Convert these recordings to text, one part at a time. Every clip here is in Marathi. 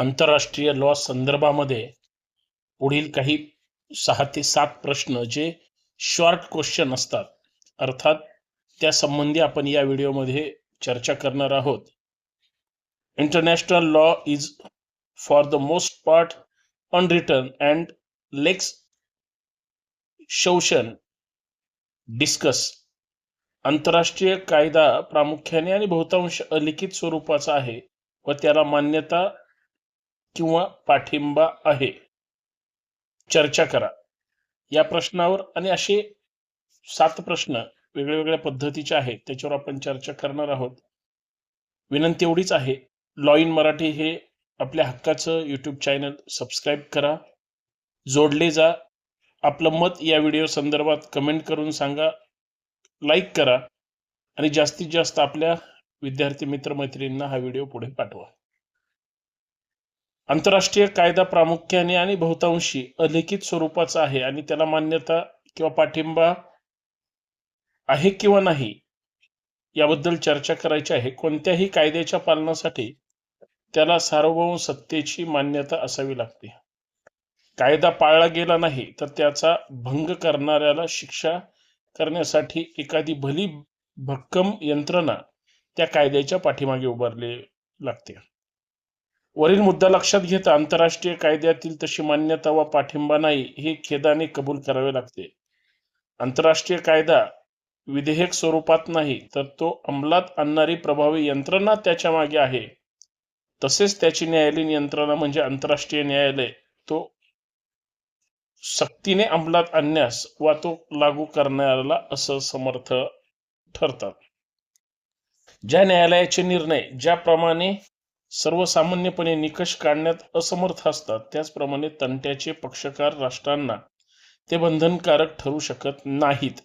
आंतरराष्ट्रीय लॉ संदर्भामध्ये पुढील काही सहा ते सात प्रश्न जे शॉर्ट क्वेश्चन असतात. अर्थात त्या संबंधी आपण या व्हिडिओमध्ये चर्चा करणार आहोत. International law is for the most part unwritten and lacks शोषण डिस्कस आंतरराष्ट्रीय कायदा प्रामुख्याने आणि बहुतांश अलिखित स्वरूपाचा आहे व त्याला मान्यता किंवा पाठिंबा आहे. चर्चा करा. या प्रश्नावर आणि असे सात प्रश्न वेगळ्या वेगळ्या पद्धतीचे आहेत त्याच्यावर आपण चर्चा करणार आहोत. विनंती एवढीच आहे लॉ इन मराठी हे आपल्या हक्काचं यूट्यूब चॅनल सबस्क्राईब करा. जोडले जा. आपलं मत या व्हिडिओ संदर्भात कमेंट करून सांगा. लाईक करा. आणि जास्तीत जास्त आपल्या विद्यार्थी मित्रमैत्रिणींना हा व्हिडिओ पुढे पाठवा. आंतरराष्ट्रीय कायदा प्रामुख्याने आणि बहुतांशी अलिखित स्वरूपाचा आहे आणि त्याला मान्यता किंवा पाठिंबा आहे किंवा नाही याबद्दल चर्चा करायची आहे. कोणत्याही कायद्याच्या पालनासाठी त्याला सार्वभौम सत्तेची मान्यता असावी लागते. कायदा पाळला गेला नाही तर त्याचा भंग करणाऱ्याला शिक्षा करण्यासाठी एखादी भली भक्कम यंत्रणा त्या कायद्याच्या पाठीमागे उभारली लागते. वरील मुद्दा लक्षात घेता आंतरराष्ट्रीय कायद्यातील तशी मान्यता व पाठिंबा नाही हे खेदाने कबूल करावे लागते. आंतरराष्ट्रीय कायदा विधेयक स्वरूपात नाही तर तो अंमलात आणणारी प्रभावी यंत्रणा त्याच्यामागे आहे. तसेच त्याची न्यायालयीन यंत्रणा म्हणजे आंतरराष्ट्रीय न्यायालय तो सक्तीने अंमलात आणण्यास वा तो लागू करण्याला असं समर्थ ठरतात. ज्या न्यायालयाचे निर्णय ज्याप्रमाणे सर्वसामान्यपणे निकष काढण्यात असमर्थ असतात. त्याचप्रमाणे तंट्याचे पक्षकार राष्ट्रांना ते बंधनकारक ठरू शकत नाहीत.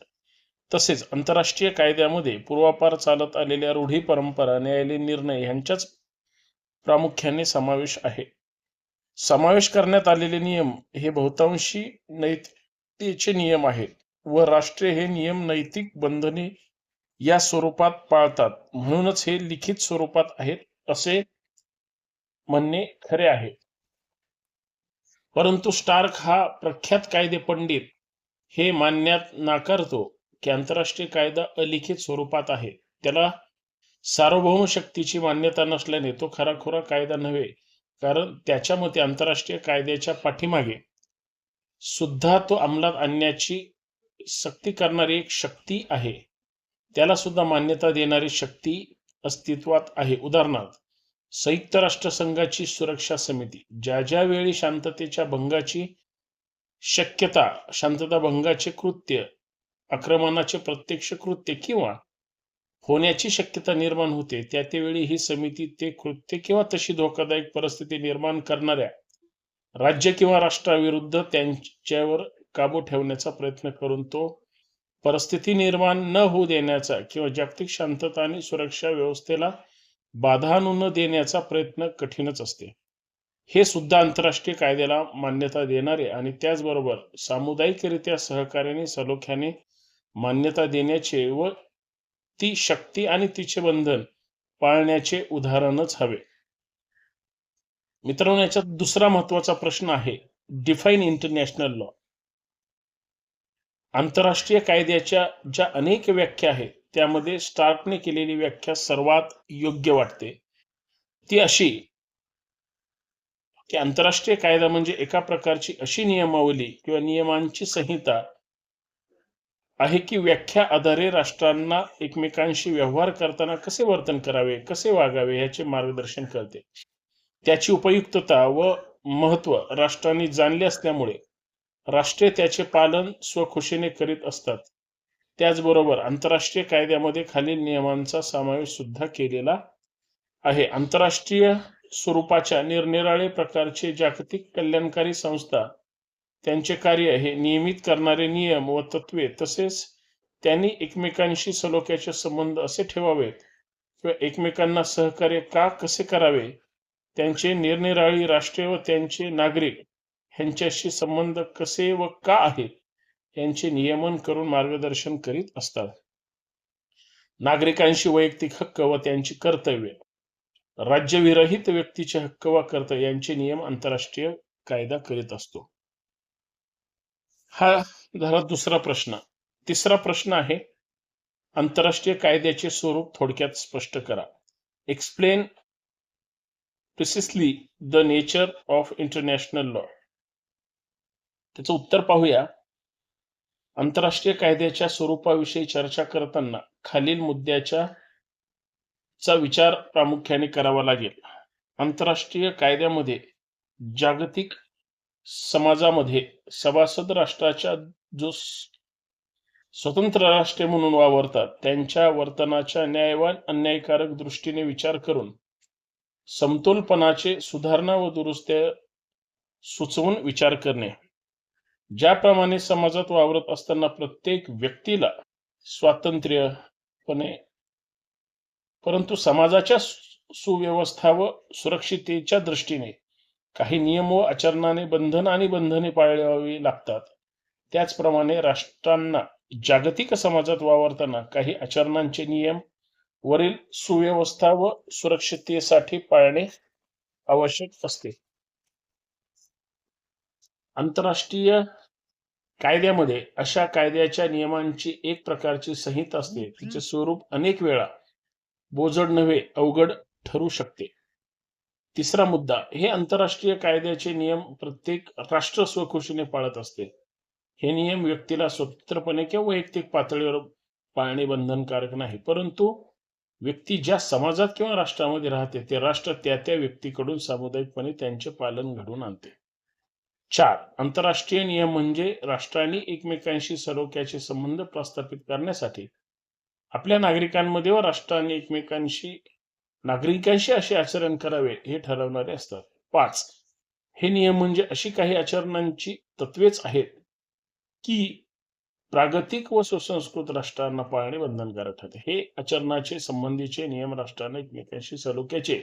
तसेच आंतरराष्ट्रीय कायद्यामध्ये पूर्वापार चालत आलेल्या रूढी परंपरा न्यायालयीन निर्णय यांच्याच प्रामुख्याने समावेश आहे. समावेश करण्यात आलेले नियम हे बहुतांशी नैतिकतेचे नियम आहेत व राष्ट्रे हे नियम नैतिक बंधने या स्वरूपात पाळतात. म्हणूनच हे लिखित स्वरूपात आहेत असे म्हणणे खरे आहे. परंतु स्टार्क हा प्रख्यात कायदे पंडित हे मानण्यात नाकारतो की आंतरराष्ट्रीय कायदा अलिखित स्वरूपात आहे. त्याला सार्वभौम शक्तीची मान्यता नसल्याने तो खराखुरा कायदा नव्हे कारण त्याच्या मते आंतरराष्ट्रीय कायद्याच्या पाठीमागे सुद्धा तो अंमलात आणण्याची सक्ती करणारी एक शक्ती आहे. त्याला सुद्धा मान्यता देणारी शक्ती अस्तित्वात आहे. उदाहरणार्थ संयुक्त राष्ट्रसंघाची सुरक्षा समिती. ज्या ज्या वेळी शांततेच्या भंगाची शक्यता शांतता भंगाचे कृत्य आक्रमणाचे प्रत्यक्ष कृत्य किंवा होण्याची शक्यता निर्माण होते त्या त्यावेळी ही समिती ते कृत्य किंवा तशी धोकादायक परिस्थिती निर्माण करणाऱ्या राज्य किंवा राष्ट्राविरुद्ध त्यांच्यावर काबू ठेवण्याचा प्रयत्न करून तो परिस्थिती निर्माण न होऊ देण्याचा किंवा जागतिक शांतता आणि सुरक्षा व्यवस्थेला बाधा आणू न देण्याचा प्रयत्न कठीणच असते. हे सुद्धा आंतरराष्ट्रीय कायद्याला मान्यता देणारे आणि त्याचबरोबर सामुदायिकरित्या सहकार्याने सलोख्याने मान्यता देण्याचे व ती शक्ती आणि तिचे बंधन पाळण्याचे उदाहरणच हवे. मित्रांनो याच्यात दुसरा महत्त्वाचा प्रश्न आहे डिफाईन इंटरनॅशनल लॉ आंतरराष्ट्रीय कायद्याच्या ज्या अनेक व्याख्या आहेत त्यामध्ये स्टार्कने केलेली व्याख्या सर्वात योग्य वाटते. ती अशी की आंतरराष्ट्रीय कायदा म्हणजे एका प्रकारची अशी नियमावली किंवा नियमांची संहिता आहे की व्याख्या आधारे राष्ट्रांना एकमेकांशी व्यवहार करताना कसे वर्तन करावे कसे वागावे याचे मार्गदर्शन करते. त्याची उपयुक्तता व महत्त्व राष्ट्रांनी जाणले असल्यामुळे राष्ट्रे त्याचे पालन स्वखुशीने करीत असतात. त्याचबरोबर आंतरराष्ट्रीय कायद्यामध्ये खालील नियमांचा समावेश सुद्धा केलेला आहे. आंतरराष्ट्रीय स्वरूपाच्या निरनिराळे प्रकारचे जागतिक कल्याणकारी संस्था त्यांचे कार्य हे नियमित करणारे नियम व तत्वे तसेच त्यांनी एकमेकांशी सलोख्याचे संबंध असे ठेवावेत किंवा एकमेकांना सहकार्य का कसे करावे त्यांचे निरनिराळी राष्ट्रे व त्यांचे नागरिक ह्यांच्याशी संबंध कसे व का आहेत यांचे नियमन करून मार्गदर्शन करीत असतात. नागरिकांशी वैयक्तिक हक्क व त्यांची कर्तव्य. राज्यविरहित व्यक्तीचे हक्क वा कर्तव्य यांचे नियम आंतरराष्ट्रीय कायदा करीत असतो. हा झाला दुसरा प्रश्न. तिसरा प्रश्न आहे आंतरराष्ट्रीय कायद्याचे स्वरूप थोडक्यात स्पष्ट करा. Explain precisely the nature of international law त्याचं उत्तर पाहूया. आंतरराष्ट्रीय कायद्याच्या स्वरूपाविषयी चर्चा करताना खालील मुद्द्याच्या चा विचार प्रामुख्याने करावा लागेल. आंतरराष्ट्रीय कायद्यामध्ये जागतिक समाजामध्ये सभासद राष्ट्राच्या जो स्वतंत्र राष्ट्रे म्हणून वावरतात त्यांच्या वर्तनाच्या न्यायवान अन्यायकारक दृष्टीने विचार करून समतोलपणाचे सुधारणा व दुरुस्त्या सुचवून विचार करणे. ज्याप्रमाणे समाजात वावरत असताना प्रत्येक व्यक्तीला स्वातंत्र्यपणे परंतु समाजाच्या सुव्यवस्था व सुरक्षितेच्या दृष्टीने काही नियम व आचरणाने बंधन आणि बंधने पाळावी लागतात. त्याचप्रमाणे राष्ट्रांना जागतिक समाजात वावरताना काही आचरणांचे नियम वरील सुव्यवस्था व सुरक्षिततेसाठी पाळणे आवश्यक असते. आंतरराष्ट्रीय कायद्यामध्ये अशा कायद्याच्या नियमांची एक प्रकारची संहिता असते. तिचे स्वरूप अनेक वेळा बोजड नव्हे अवघड ठरू शकते. तिसरा मुद्दा हे आंतरराष्ट्रीय कायद्याचे नियम प्रत्येक राष्ट्र स्वखुशीने पाळत असते. हे नियम व्यक्तीला स्वतंत्रपणे किंवा वैयक्तिक पातळीवर पाळणे बंधनकारक नाही. परंतु व्यक्ती ज्या समाजात किंवा राष्ट्रामध्ये राहते ते राष्ट्र त्या त्या व्यक्तीकडून सामुदायिकपणे त्यांचे पालन घडवून आणते. चार आंतरराष्ट्रीय नियम म्हणजे राष्ट्रांनी एकमेकांशी सलोख्याचे संबंध प्रस्थापित करण्यासाठी आपल्या नागरिकांमध्ये व राष्ट्रांनी एकमेकांशी नागरिकांशी असे आचरण करावे हे ठरवणारे असतात. पाच हे नियम म्हणजे अशी काही आचरणांची तत्वेच आहेत की प्रागतिक व सुसंस्कृत राष्ट्रांना पाळणे बंधनकारक ठरते. हे आचरणाचे संबंधीचे नियम राष्ट्रांना एकमेकांशी सलोख्याचे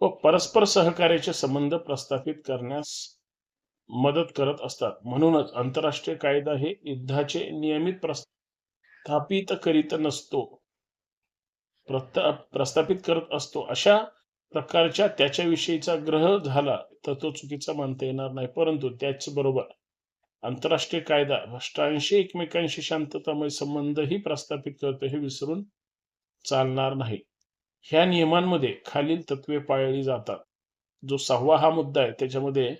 व परस्पर सहकार्याचे संबंध प्रस्थापित करण्यास मदत करत असतात. म्हणूनच आंतरराष्ट्रीय कायदा हे युद्धाचे नियमित प्रस्थापित करीत नसतो. प्रस्थापित करत असतो. अशा प्रकारच्या त्याच्याविषयीचा ग्रह झाला तर तो चुकीचा मानता येणार नाही. परंतु त्याचबरोबर आंतरराष्ट्रीय कायदा राष्ट्रांशी एकमेकांशी शांततामय संबंधही प्रस्थापित करतो हे विसरून चालणार नाही. ह्या नियमांमध्ये खालील तत्वे पाळली जातात. जो सहावा हा मुद्दा आहे त्याच्यामध्ये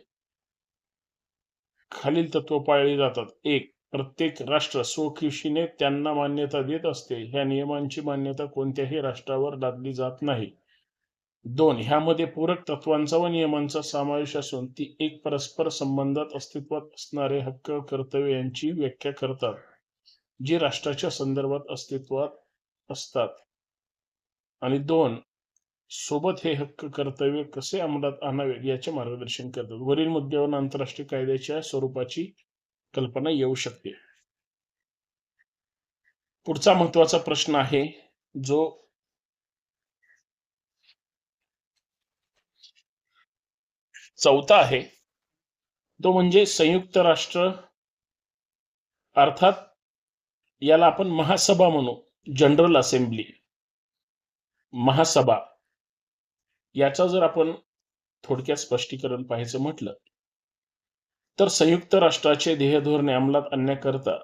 खालील तत्व पाळली जातात. एक प्रत्येक राष्ट्र स्वखुशीने त्यांना मान्यता देत असते. ह्या नियमांची मान्यता कोणत्याही राष्ट्रावर लादली जात नाही. दोन ह्यामध्ये पूरक तत्वांचा व नियमांचा समावेश असून ती एक परस्पर संबंधात अस्तित्वात असणारे हक्क कर्तव्य यांची व्याख्या करतात जी राष्ट्राच्या संदर्भात अस्तित्वात असतात. आणि दोन सोबत हे हक्क कर्तव्य कसे अंमलात आणावेत याचे मार्गदर्शन करतात. वरील मुद्द्यावरून आंतरराष्ट्रीय कायद्याच्या स्वरूपाची कल्पना येऊ शकते. पुढचा महत्त्वाचा प्रश्न आहे जो चौथा आहे. तो म्हणजे संयुक्त राष्ट्र अर्थात याला आपण महासभा म्हणू जनरल असेंब्ली. महासभा. याचा जर आपण थोडक्यात स्पष्टीकरण पाहायचं म्हटलं तर संयुक्त राष्ट्राचे ध्येयधोरणे अंमलात आणण्याकरता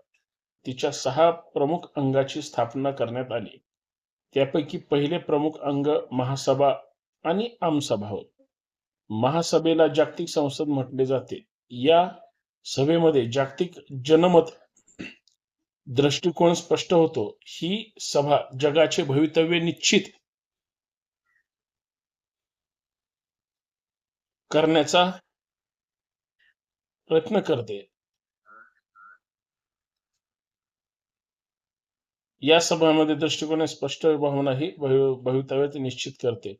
तिच्या सहा प्रमुख अंगाची स्थापना करण्यात आली. त्यापैकी पहिले प्रमुख अंग महासभा आणि आमसभा होत महासभेला जागतिक संसद म्हटले जाते. या सभेमध्ये जागतिक जनमत दृष्टिकोन स्पष्ट होतो. ही सभा जगाचे भवितव्य निश्चित करण्याचा प्रयत्न करते. या सभामध्ये दृष्टिकोन स्पष्ट भावना ही भवितव्यात निश्चित करते.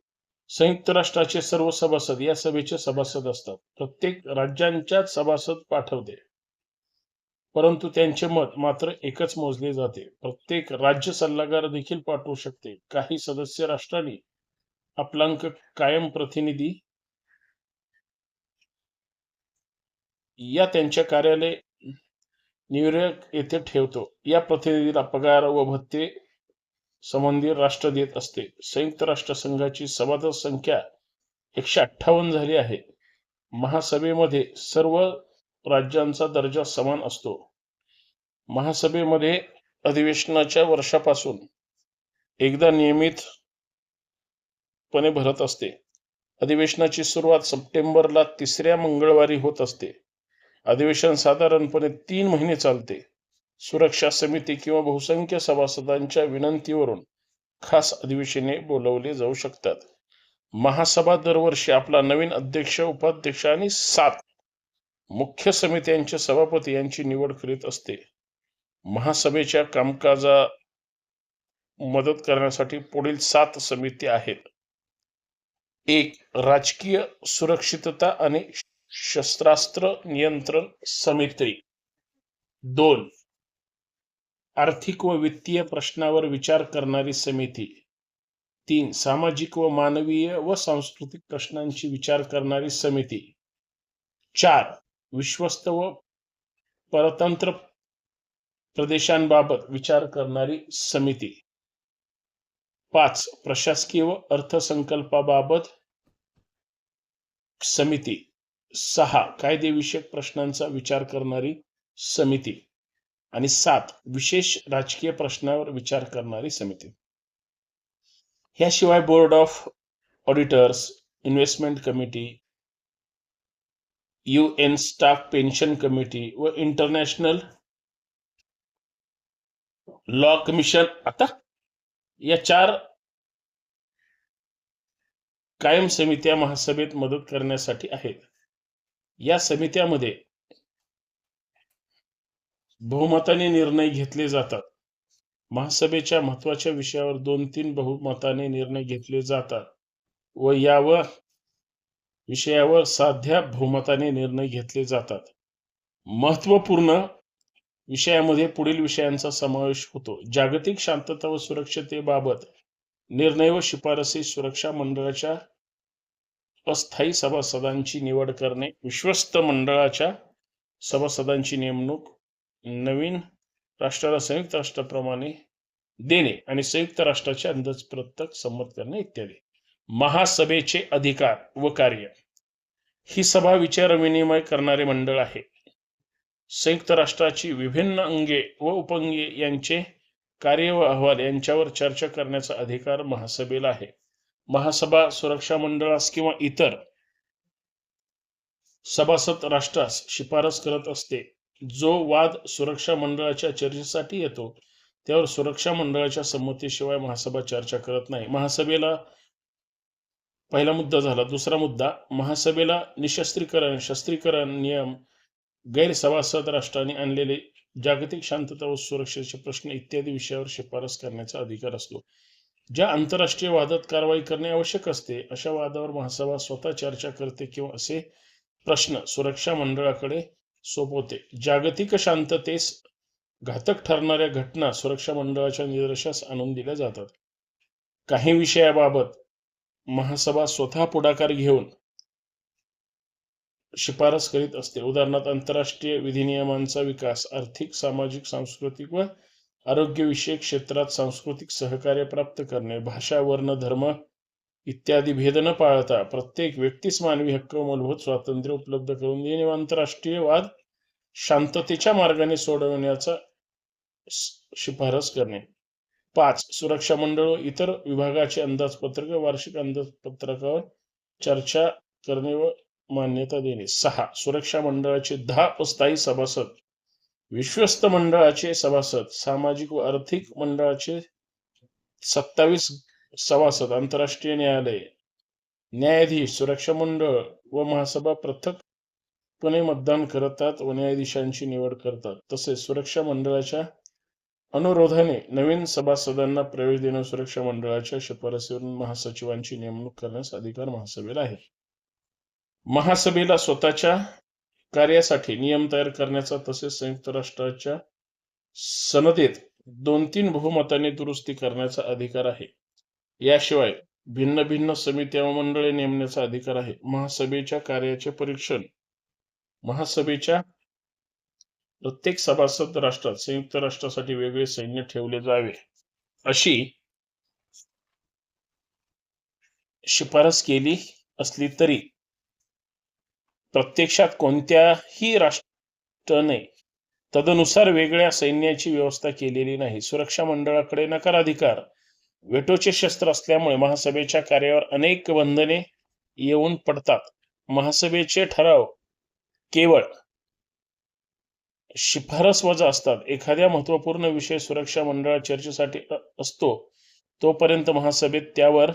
संयुक्त राष्ट्राचे सर्व सभासद या सभेचे सभासद असतात. प्रत्येक राज्यांच्याच सभासद पाठवते. परंतु त्यांचे मत मात्र एकच मोजले जाते. प्रत्येक राज्य सल्लागार देखील पाठवू शकते. काही सदस्य राष्ट्रांनी आपला अंक कायम प्रतिनिधी या त्यांच्या कार्यालय न्यूयॉर्क येथे ठेवतो. या प्रतिनिधीला पगार व भत्ते संबंधी राष्ट्र देत असते. संयुक्त राष्ट्र संघाची सभासद संख्या एकशे अठ्ठावन्न झाली आहे. महासभेमध्ये सर्व राज्यांचा दर्जा समान असतो. महासभेमध्ये अधिवेशनाच्या वर्षापासून एकदा नियमितपणे भरत असते. अधिवेशनाची सुरुवात सप्टेंबरला तिसऱ्या मंगळवारी होत असते. अधिवेशन साधारणपणे तीन महिने चालते. सुरक्षा समिती किंवा बहुसंख्य सभासदांच्या विनंतीवरून खास अधिवेशने बोलवले जाऊ शकतात. महासभा दरवर्षी आपला नवीन अध्यक्ष उपाध्यक्ष आणि सात मुख्य समित्यांचे सभापती यांची निवड करीत असते. महासभेच्या कामकाजा मदत करण्यासाठी पुढील सात समिती आहेत. एक राजकीय सुरक्षितता आणि शस्त्रास्त्र नियंत्रण समिती. दोन. आर्थिक व वित्तीय प्रश्नावर विचार करणारी समिती. तीन. सामाजिक व मानवीय व सांस्कृतिक प्रश्नांची विचार करणारी समिती. चार. विश्वस्त व परतंत्र प्रदेशांबाबत विचार करणारी समिती. पाच. प्रशासकीय व अर्थसंकल्पाबाबत समिती. सहा कायदेविषयक प्रश्नांचा विचार करणारी समिती आणि सात विशेष राजकीय प्रश्नावर विचार करणारी समिती. ह्याशिवाय board of auditors investment committee U N staff pension committee व इंटरनॅशनल लॉ कमिशन. आता या चार कायम समित्या महासभेत मदत करण्यासाठी आहेत. या समित्यामध्ये बहुमताने निर्णय घेतले जातात. महासभेच्या महत्त्वाच्या विषयावर दोन तीन बहुमताने निर्णय घेतले जातात व यावर विषयावर साध्या बहुमताने निर्णय घेतले जातात. महत्त्वपूर्ण विषयामध्ये पुढील विषयांचा समावेश होतो. जागतिक शांतता व सुरक्षतेबाबत निर्णय व शिफारसी सुरक्षा मंडळाच्या अस्थायी सभासदांची निवड करणे विश्वस्त मंडळाच्या सभासदांची नेमणूक नवीन राष्ट्राला संयुक्त राष्ट्राप्रमाणे देणे आणि संयुक्त राष्ट्राचे अंदाजपत्रक संमत करणे इत्यादी. महासभेचे अधिकार व कार्य. ही सभा विचारविनिमय करणारे मंडळ आहे. संयुक्त राष्ट्राची विभिन्न अंगे व उपंगे यांचे कार्य व अहवाल यांच्यावर चर्चा करण्याचा अधिकार महासभेला आहे. महासभा सुरक्षा मंडळास किंवा इतर सभासद राष्ट्रास शिफारस करत असते. जो वाद सुरक्षा मंडळाच्या चर्चेसाठी येतो त्यावर सुरक्षा मंडळाच्या संमतीशिवाय महासभा चर्चा करत नाही. महासभेला पहिला मुद्दा झाला. दुसरा मुद्दा महासभेला निशस्त्रीकरण शस्त्रीकरण नियम गैरसभासद राष्ट्रांनी आणलेले जागतिक शांतता व सुरक्षेचे प्रश्न इत्यादी विषयावर शिफारस करण्याचा अधिकार असतो. ज्या आंतरराष्ट्रीय वादात कारवाई करणे आवश्यक असते अशा वादावर महासभा स्वतः चर्चा करते किंवा असे प्रश्न सुरक्षा मंडळाकडे सोपवते. जागतिक शांततेस घातक ठरणाऱ्या घटना सुरक्षा मंडळाच्या निदर्शनास आणून दिल्या जातात. काही विषयाबाबत महासभा स्वतः पुढाकार घेऊन शिफारस करीत असते. उदाहरणार्थ आंतरराष्ट्रीय विधिनियमांचा विकास आर्थिक सामाजिक सांस्कृतिक व आरोग्यविषयक क्षेत्रात सांस्कृतिक सहकार्य प्राप्त करणे भाषा वर्ण धर्म इत्यादी भेद न पाळता प्रत्येक व्यक्तीस मानवी हक्क मूलभूत स्वातंत्र्य उपलब्ध करून देणे आंतरराष्ट्रीय वाद शांततेच्या मार्गाने सोडवण्याचा शिफारस करणे. पाच सुरक्षा मंडळ व इतर विभागाचे अंदाजपत्रक वार्षिक अंदाजपत्रकावर चर्चा करणे व मान्यता देणे. सहा सुरक्षा मंडळाचे दहा अस्थायी सभासद विश्वस्त मंडळाचे सभासद सामाजिक व आर्थिक मंडळाचे सत्तावीस सभासद आंतरराष्ट्रीय न्यायालय न्यायाधीश सुरक्षा मंडळ व महासभा पृथकपणे मतदान करतात व न्यायाधीशांची निवड करतात. तसेच सुरक्षा मंडळाच्या अनुरोधाने नवीन सभासदांना प्रवेश देणं सुरक्षा मंडळाच्या शिफारसीवरून महासचिवांची नेमणूक करण्यास अधिकार महासभेला आहे. महासभेला स्वतःच्या कार्यासाठी नियम तयार करण्याचा तसेच संयुक्त राष्ट्राच्या सनदेत दोन तीन बहुमताने दुरुस्ती करण्याचा अधिकार आहे. याशिवाय भिन्न भिन्न समित्या व मंडळे नेमण्याचा अधिकार आहे. महासभेच्या कार्याचे परीक्षण. महासभेच्या प्रत्येक सभासद राष्ट्रात संयुक्त राष्ट्रासाठी वेगळे सैन्य ठेवले जावे. अशी शिफारस केली असली तरी प्रत्यक्षात कोणत्याही राष्ट्राने तदनुसार वेगळ्या सैन्याची व्यवस्था केलेली नाही. सुरक्षा मंडळाकडे नकार अधिकार वेटोचे शस्त्र असल्यामुळे महासभेच्या कार्यावर अनेक बंधने येऊन पडतात. महासभेचे ठराव केवळ शिफारस वजा असतात. एखाद्या महत्त्वपूर्ण विषय सुरक्षा मंडळात चर्चेसाठी असतो तोपर्यंत महासभेत त्यावर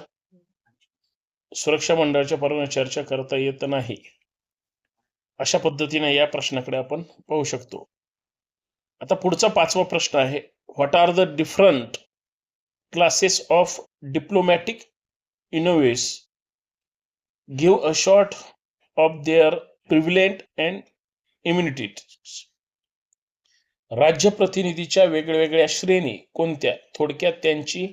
सुरक्षा मंडळाच्या परवाने चर्चा करता येत नाही. अशा पद्धतीने या प्रश्नाकडे आपण पाहू शकतो. आता पुढचा पाचवा प्रश्न आहे what are the different classes of diplomatic envoys give a short of their privileges and immunity राज्य प्रतिनिधीच्या वेगवेगळ्या श्रेणी कोणत्या? थोडक्यात त्यांची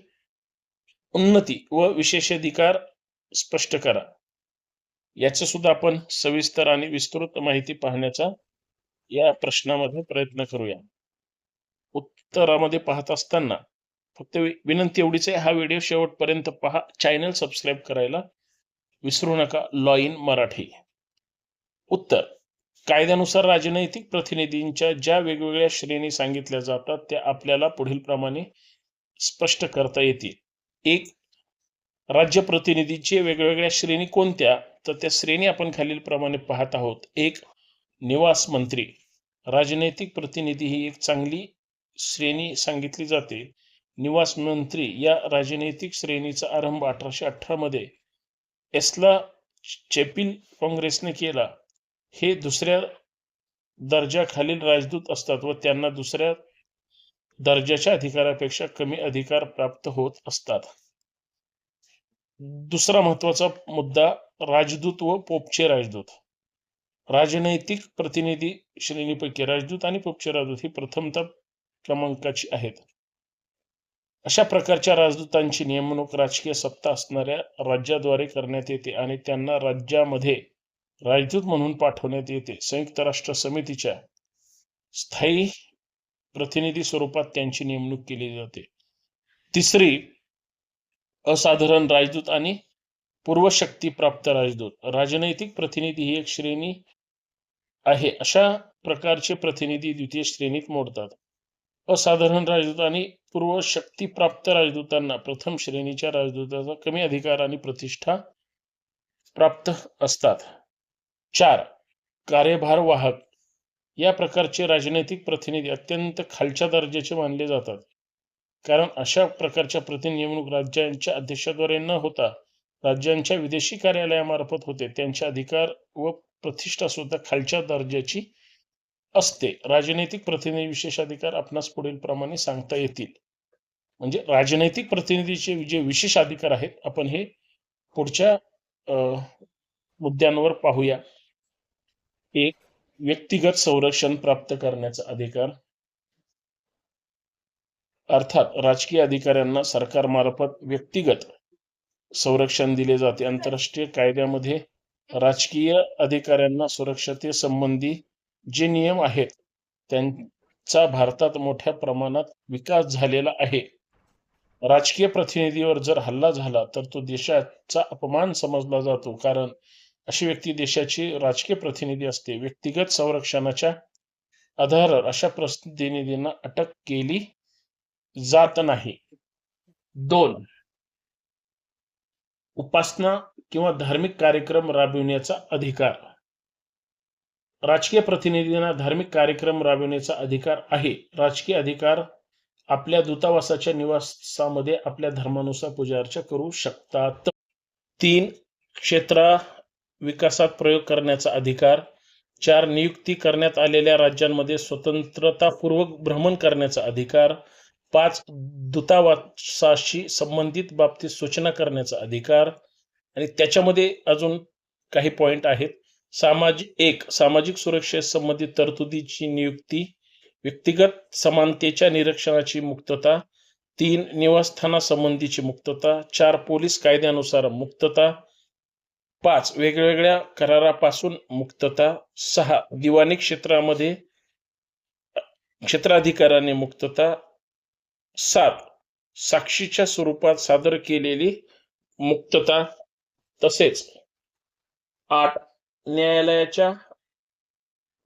उन्नती व विशेषाधिकार स्पष्ट करा. याचं सुद्धा आपण सविस्तर आणि विस्तृत माहिती पाहण्याचा या प्रश्नामध्ये प्रयत्न करूया. उत्तरामध्ये पाहत असताना फक्त विनंती एवढीच आहे हा व्हिडिओ शेवटपर्यंत पहा. चॅनल सबस्क्राईब करायला विसरू नका. Law in Marathi. उत्तर. कायद्यानुसार राजनैतिक प्रतिनिधींच्या ज्या वेगवेगळ्या श्रेणी सांगितल्या जातात त्या आपल्याला पुढील प्रमाणे स्पष्ट करता येतील. एक राज्य प्रतिनिधीचे वेगवेगळ्या श्रेणी कोणत्या? तर त्या श्रेणी आपण खालील प्रमाणे पाहत आहोत. एक निवास मंत्री. राजनैतिक प्रतिनिधी ही एक चांगली श्रेणी सांगितली जाते. निवास मंत्री या राजनैतिक श्रेणीचा आरंभ अठराशे अठरा मध्ये एस्ला चेपिल काँग्रेसने केला. हे दुसऱ्या दर्जाखालील राजदूत असतात व त्यांना दुसऱ्या दर्जाच्या अधिकारापेक्षा कमी अधिकार प्राप्त होत असतात. दुसरा महत्त्वाचा मुद्दा राजदूत व पोपचे राजदूत. राजनैतिक प्रतिनिधी श्रेणीपैकी राजदूत आणि पोपचे राजदूत ही प्रथमतः क्रमांकाची आहेत. अशा प्रकारच्या राजदूतांची नेमणूक राजकीय सत्ता असणाऱ्या राज्याद्वारे करण्यात येते आणि त्यांना राज्यामध्ये राजदूत म्हणून पाठवण्यात येते. संयुक्त राष्ट्र समितीच्या स्थायी प्रतिनिधी स्वरूपात त्यांची नेमणूक केली जाते. तिसरी असाधारण राजदूत आणि पूर्वशक्ती प्राप्त राजदूत. राजनैतिक प्रतिनिधी ही एक श्रेणी आहे. अशा प्रकारचे प्रतिनिधी द्वितीय श्रेणीत मोडतात. असाधारण राजदूत आणि पूर्व शक्ती प्राप्त राजदूतांना प्रथम श्रेणीच्या राजदूताचा कमी अधिकार आणि प्रतिष्ठा प्राप्त असतात. चार कार्यभार वाहक. या प्रकारचे राजनैतिक प्रतिनिधी अत्यंत खालच्या दर्जाचे मानले जातात. कारण अशा प्रकारच्या प्रतिनियमणूक राज्यांच्या अध्यक्षाद्वारे न होता राज्यांच्या विदेशी कार्यालयामार्फत होते. त्यांचे अधिकार व प्रतिष्ठा सुद्धा खालच्या दर्जाची असते. राजनैतिक प्रतिनिधी विशेष अधिकार आपणास पुढील प्रमाणे सांगता येतील. म्हणजे राजनैतिक प्रतिनिधीचे जे विशेष अधिकार आहेत आपण हे पुढच्या अं, मुद्द्यांवर पाहूया. एक व्यक्तिगत संरक्षण प्राप्त करण्याचा अधिकार. अर्थात राजकीय अधिकाऱ्यांना सरकारमार्फत व्यक्तिगत संरक्षण दिले जाते. आंतरराष्ट्रीय कायद्यामध्ये राजकीय अधिकाऱ्यांना सुरक्षतेसंबंधी जे नियम आहेत त्यांचा भारतात मोठ्या प्रमाणात विकास झालेला आहे. राजकीय प्रतिनिधीवर जर हल्ला झाला तर तो देशाचा अपमान समजला जातो. कारण अशी व्यक्ती देशाची राजकीय प्रतिनिधी असते. व्यक्तिगत संरक्षणाच्या आधारावर अशा प्रतिनिधींना अटक केली जात नाही. दोन. उपासना किंवा धार्मिक कार्यक्रम राबविण्याचा अधिकार. राजकीय प्रतिनिधींना धार्मिक कार्यक्रम राबविण्याचा अधिकार आहे. राजकीय अधिकार आपल्या दूतावासाच्या निवासामध्ये आपल्या धर्मानुसार पूजा अर्चा करू शकतात. तीन. क्षेत्रा विकासात प्रयोग करण्याचा अधिकार. चार. नियुक्ती करण्यात आलेल्या राज्यांमध्ये स्वतंत्रतापूर्वक भ्रमण करण्याचा अधिकार. पाच दूतावासाशी संबंधित बाबतीत सूचना करण्याचा अधिकार आणि त्याच्यामध्ये अजून काही पॉइंट आहेत. सामाजिक एक सामाजिक सुरक्षे संबंधित तरतुदीची नियुक्ती व्यक्तिगत समानतेच्या निरीक्षणाची मुक्तता तीन निवासस्थानासंबंधीची मुक्तता चार पोलीस कायद्यानुसार मुक्तता पाच वेगवेगळ्या करारापासून मुक्तता सहा दिवाणी क्षेत्रामध्ये क्षेत्राधिकाराने मुक्तता सात. साक्षीच्या स्वरूपात सादर केलेली मुक्तता तसेच. आठ. न्यायालयाच्या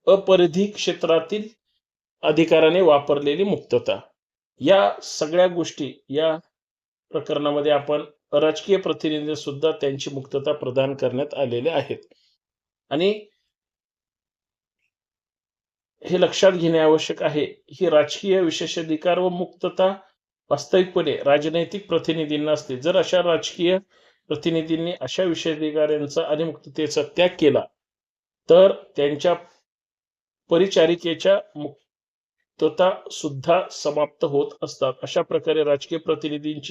अपरिधी क्षेत्रातील अधिकाराने वापरलेली मुक्तता. या सगळ्या गोष्टी या प्रकरणामध्ये आपण राजकीय प्रतिनिधी सुद्धा त्यांची मुक्तता प्रदान करण्यात आलेल्या आहेत. आणि हे लक्षात घेणे आवश्यक आहे. ही राजकीय विशेषाधिकार व मुक्तता वास्तविकपणे राजनैतिक प्रतिनिधींना असते. जर अशा राजकीय प्रतिनिधींनी अशा विशेषाधिकाऱ्यांचा आणि मुक्ततेचा त्याग केला तर त्यांच्या परिचारिकेच्या मुक्तता सुद्धा समाप्त होत असतात. अशा प्रकारे राजकीय प्रतिनिधींची